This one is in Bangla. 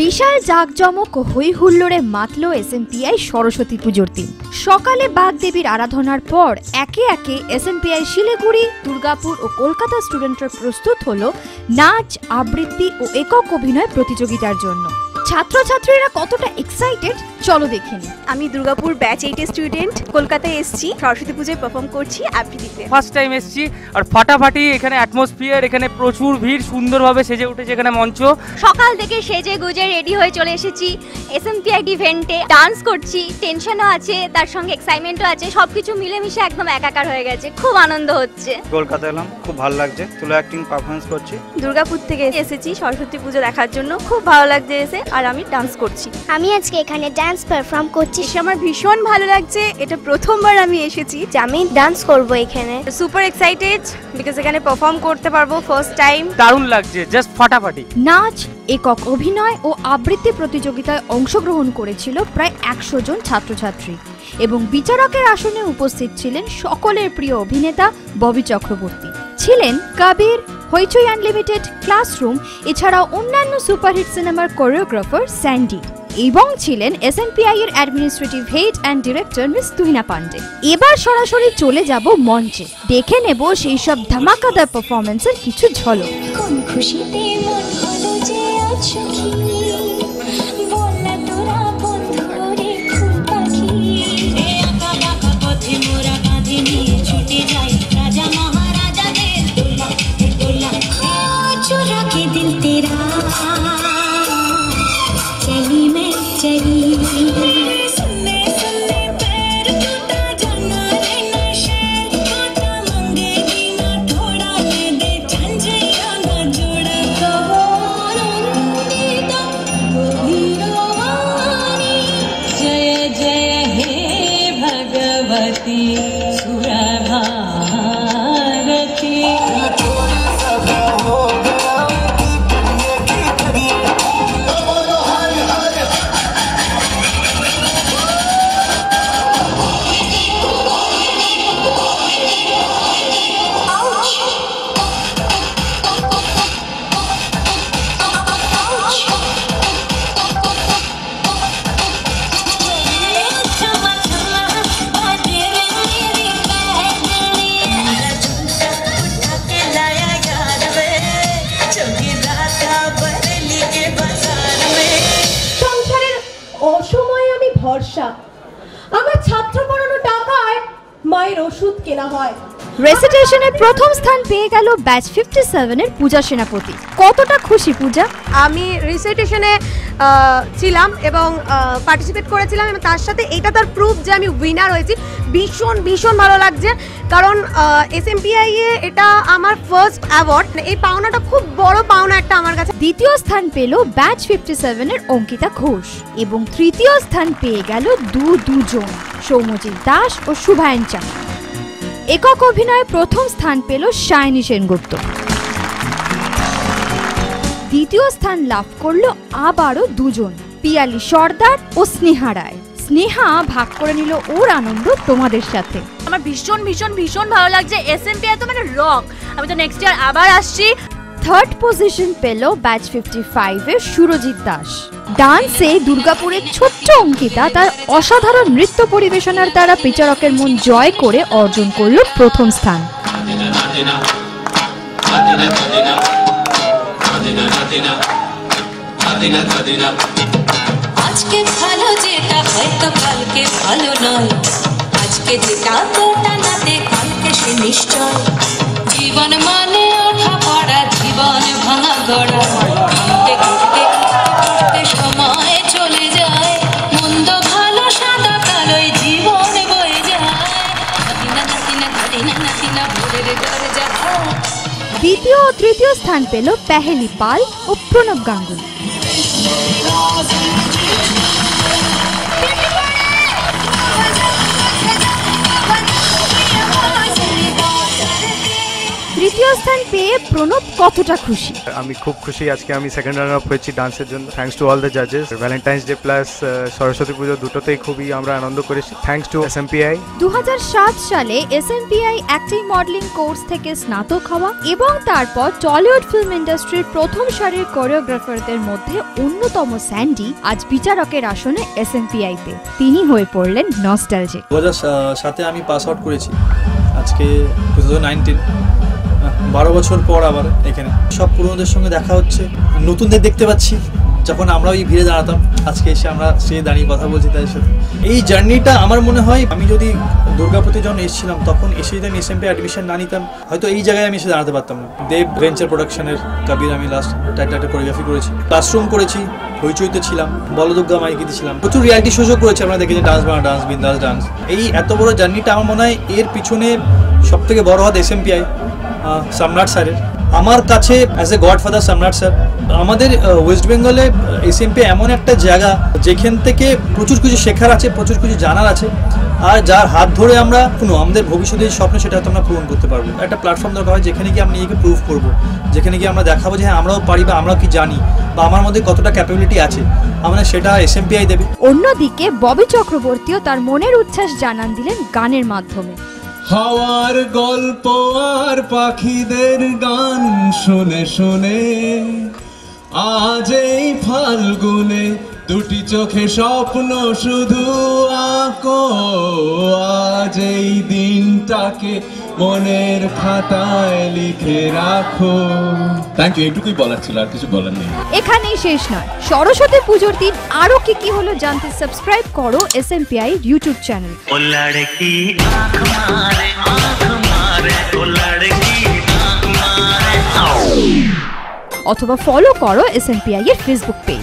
বিশাল জাঁকজমক হই হুল্লোড়ে মাতল এসএমপিআই সরস্বতী পুজোর দিন। সকালে বাগদেবীর আরাধনার পর একে একে এসএমপিআই শিলিগুড়ি, দুর্গাপুর ও কলকাতা স্টুডেন্টরা প্রস্তুত হল নাচ, আবৃত্তি ও একক অভিনয় প্রতিযোগিতার জন্য। ছাত্রছাত্রীরা কতটা এক্সাইটেড চলো দেখে নিই আমি দুর্গাপুর ব্যাচ এইটের স্টুডেন্ট কলকাতায় এসেছি সরস্বতী পুজোয় পারফর্ম করছি আবৃত্তিতে ফার্স্ট টাইম এসেছি আর ফাটাফাটি এখানে অ্যাটমসফিয়ার এখানে প্রচুর ভিড় সুন্দরভাবে সেজে উঠেছে এখানে মঞ্চ। সকাল থেকে সেজে গুজে রেডি হয়ে চলে এসেছি। এসএমপিআই ইভেন্টে ডান্স করছি টেনশনও আছে তার সঙ্গে এক্সাইটমেন্টও আছে সবকিছু মিলেমিশে একদম একাকার হয়ে গেছে খুব আনন্দ হচ্ছে। কলকাতা এলাম খুব ভালো লাগছে তুলো অ্যাক্টিং পারফরমেন্স করছি। দুর্গাপুর থেকে এসেছি সরস্বতী পুজো দেখার জন্য খুব ভালো লাগছে এসে আর আমি ডান্স করছি। আমি আজকে এখানে ডান্স পারফর্ম করছি এসে আমার ভীষণ ভালো লাগছে। এটা প্রথমবার আমি এসেছি। যে আমি ডান্স করব এখানে। সুপার এক্সাইটেড বিকজ এখানে পারফর্ম করতে পারব ফার্স্ট টাইম দারুণ লাগছে জাস্ট ফাটাফাটি। নাচ একক অভিনয় ও আবৃত্তি প্রতিযোগিতায় অংশগ্রহণ করেছিল প্রায় একশো জন ছাত্রছাত্রী এবং বিচারকের আসনে উপস্থিত ছিলেন সকলের প্রিয় অভিনেতা ববি চক্রবর্তী। ছিলেন কবির হইচই আনলিমিটেড ক্লাসরুম এছাড়াও অন্যান্য সুপারহিট সিনেমার কোরিওগ্রাফার স্যান্ডি। এবং ছিলেন এসএনপিআই এর administrative head and director miss Tuhina Pandey. এবার সরাসরি চলে যাব মঞ্চে। দেখে নেব সেই সব ধামাকাদার পারফরমেন্সের কিছু ঝলক। খুশি খুশিতে মন যে भगवती আমার ছাত্র পড়ানো টাকায় মায়ের ওষুধ কেনা হয়। রেসিটেশনে প্রথম স্থান পেয়ে গেল ব্যাচ ফিফটি সেভেনের পূজা সেনাপতি। কতটা খুশি পূজা? আমি রিসাইটেশনে ছিলাম এবং পার্টিসিপেট করেছিলাম এবং তার সাথে এটা তার প্রুফ যে আমি উইনার হয়েছি। ভীষণ ভীষণ ভালো লাগছে। কারণ এস এম এ এটা আমার ফার্স্ট অ্যাওয়ার্ড এই পাওনাটা খুব বড় পাওনা একটা আমার কাছে। দ্বিতীয় স্থান পেল ব্যাচ ফিফটি সেভেনের অঙ্কিতা ঘোষ এবং তৃতীয় স্থান পেয়ে গেল দু দুজন সৌম্যজিৎ দাস ও শুভায়ন চাঁদ। একক অভিনয়ে প্রথম স্থান পেল সায়নী সেনগুপ্ত। দ্বিতীয় স্থান লাভ করল আবারও দুজন পিয়ালি সর্দার ও স্নেহা রায়। স্নেহা ভাগ করে নিল ওর আনন্দ তোমাদের সাথে। আমার ভীষণ ভীষণ ভীষণ ভালো লাগছে। এস এসএমপিআই তো মানে রক আমি তো নেক্সট ইয়ার আবার আসছি। থার্ড পজিশন পেল ব্যাচ ফিফটি ফাইভের সুরজিৎ দাস। ডান্সে দুর্গাপুরের ছোট্ট অঙ্কিতা তার অসাধারণ নৃত্য পরিবেশনার দ্বারা বিচারকের মন জয় করে অর্জন করল প্রথম স্থান। আজকে ভালো যেটা হয়তো কালকে ভালো নয়। আজকে যেটা তোটা নাতে, কালকে সে নিশ্চয়। জীবন মানে ওঠা পড়া, জীবন ভাঙা গড়া। তৃতীয় স্থান পেল পেহেলি পাল ও প্রণব গাঙ্গুলি। দ্বিতীয় স্থান পেয়ে প্রণব কতটা খুশি? আমি খুব খুশি আজকে আমি সেকেন্ড রানার আপ হয়েছি ডান্সের জন্য। Thanks to all the জাজেস Valentine's Day plus Saraswati Puja দুটোতেই খুবই আমরা আনন্দ করেছি। থ্যাঙ্কস টু এসএমপিআই 2007 সালে এসএমপিআই অ্যাক্টিং মডেলিং কোর্স থেকে স্নাতক হওয়া এবং তারপর টলিউড ফিল্ম ইন্ডাস্ট্রির প্রথম সারির কোরিওগ্রাফারদের মধ্যে অন্যতম স্যান্ডি আজ বিচারকের আসনে আইতে তিনি হয়ে পড়লেন নস্টালজিক 2007 সাথে আমি পাস আউট করেছি। আজকে 2019 না বারো বছর পর আবার এখানে। সব পুরোনোদের সঙ্গে দেখা হচ্ছে। নতুনদের দেখতে পাচ্ছি। যখন আমরা ওই ভিড়ে দাঁড়াতাম, আজকে এসে আমরা সে দাঁড়িয়ে কথা বলছি তাদের সাথে। এই জার্নিটা আমার মনে হয়, আমি যদি দুর্গাপতি যখন এসেছিলাম, তখন এসে যদি আমি এসএমপি অ্যাডমিশন না নিতাম। হয়তো এই জায়গায় আমি এসে দাঁড়াতে পারতাম না। দেব ভেঞ্চার প্রোডাকশনের কবির আমি লাস্ট টাইটা একটা কোরিওগ্রাফি করেছি। ক্লাসরুম করেছি হইচইতে ছিলাম, বলদুর্গা মাইকিতে ছিলাম প্রচুর রিয়ালিটি শো করেছি আমরা, দেখেছি ডান্স বানা ডান্স বিন্দাস ডান্স এই এত বড় জার্নিটা আমার মনে হয়, এর পিছনে সব থেকে বড় হাত আই সম্রাট স্যারের। আমার কাছে as a godfather Samrat sir, আমাদের ওয়েস্ট বেঙ্গলে এস এমপি এমন একটা জায়গা, যেখান থেকে প্রচুর কিছু শেখার আছে, প্রচুর কিছু জানার আছে, আর যার হাত ধরে আমরা, কোনো আমাদের ভবিষ্যতে যে স্বপ্ন, সেটা হয়তো আমরা পূরণ করতে পারব। একটা প্ল্যাটফর্ম দরকার হয়, যেখানে গিয়ে আমরা নিজেকে প্রুভ করব, যেখানে গিয়ে আমরা দেখাবো যে হ্যাঁ আমরাও পারি বা আমরাও কি জানি, বা আমার মধ্যে কতটা ক্যাপাবিলিটি আছে, আমরা সেটা এস এমপিআই দেবে। অন্যদিকে ববি চক্রবর্তীও তার মনের উচ্ছ্বাস জানান দিলেন গানের মাধ্যমে। হাওয়ার গল্প আর পাখিদের গান শুনে শুনে আজ এই ফাল্গুনে দুটি চোখে স্বপ্ন শুধু আঁকো। আজ এই দিনটাকে মনের খাতায় লিখে রাখো। থ্যাংক ইউ এটুকুই বলার ছিল আর কিছু বলার নেই। এখানেই শেষ নয়। সরস্বতী পুজোর দিন আরও কি কি হলো জানতে সাবস্ক্রাইব করো S M P I YouTube channel ও লড়কি আঁখ মারে আঁখ মারে ও লড়কি আঁখ মারে। অথবা ফলো করো এস এম পি আই এর ফেসবুক পেজ